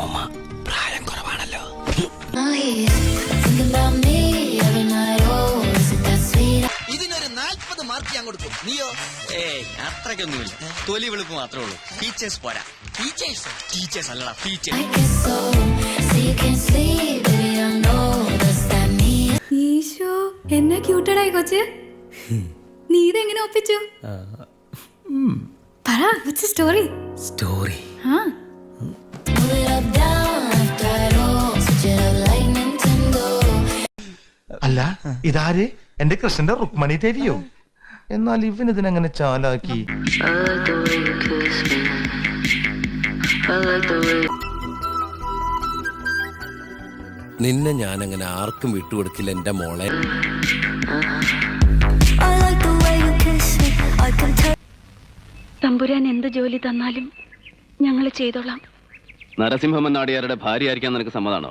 അമ്മൂമ്മ പ്രായം കുറവാണല്ലോ? ഇതിനൊരു നാൽപ്പത് മാർക്ക് ഞാൻ കൊടുക്കും നീയോ? ഏയ് അത്രയ്ക്കൊന്നുമില്ല. തൊലി വെളുപ്പ് മാത്രമേ ഉള്ളൂ. ടീച്ചേഴ്സ് പോരാ. ടീച്ചേഴ്സ് ടീച്ചേഴ്സ് അല്ലടാ ടീച്ചേഴ്സ്? ഈശോ എന്നാ ക്യൂട്ടഡായി കൊച്ച്. നീ ഇതെങ്ങനെ ഒപ്പിച്ചു? പറ സ്റ്റോറി സ്റ്റോറി ആ. അല്ല ഇതാര് എന്റെ കൃഷ്ണന്റെ റുക്മണി ദേവിയോ എന്നാൽ ഇവൻ ഇതിനെങ്ങനെ ചാലാക്കി. നിന്നെ ഞാൻ അങ്ങനെ ആർക്കും വിട്ടുകൊടുക്കില്ല എന്റെ മോളെ. തമ്പുരാൻ എന്ത് ജോലി തന്നാലും ഞങ്ങൾ ചെയ്തോളാം നരസിംഹമൻ നാടിയാരുടെ ഭാര്യയായിരിക്കാൻ നിനക്ക് സമ്മതാണോ